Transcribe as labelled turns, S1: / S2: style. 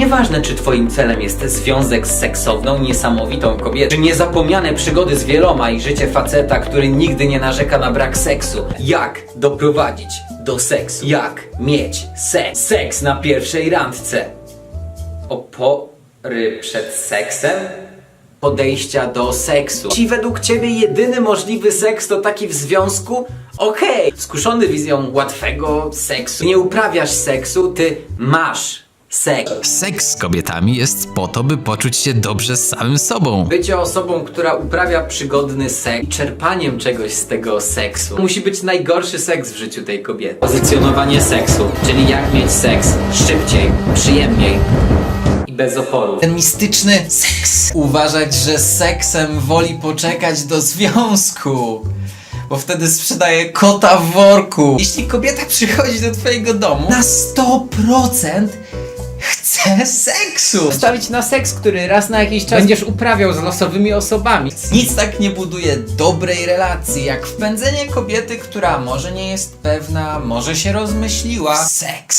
S1: Nieważne, czy twoim celem jest związek z seksowną, niesamowitą kobietą, czy niezapomniane przygody z wieloma i życie faceta, który nigdy nie narzeka na brak seksu. Jak doprowadzić do seksu? Jak mieć seks? Seks na pierwszej randce. Opory przed seksem? Podejścia do seksu. Jeśli według ciebie jedyny możliwy seks to taki w związku? Okej. Skuszony wizją łatwego seksu. Nie uprawiasz seksu, ty masz seks.
S2: Seks z kobietami jest po to, by poczuć się dobrze z samym sobą.
S1: Bycie osobą, która uprawia przygodny seks i czerpaniem czegoś z tego seksu musi być najgorszy seks w życiu tej kobiety. Pozycjonowanie seksu, czyli jak mieć seks szybciej, przyjemniej i bez oporu.
S2: Ten mistyczny seks. Uważać, że seksem woli poczekać do związku. Bo wtedy sprzedaje kota w worku. Jeśli kobieta przychodzi do twojego domu, na 100% seksu.
S1: Stawić na seks, który raz na jakiś czas będziesz uprawiał z losowymi osobami.
S2: Nic tak nie buduje dobrej relacji, jak wpędzenie kobiety, która może nie jest pewna, może się rozmyśliła. Seks.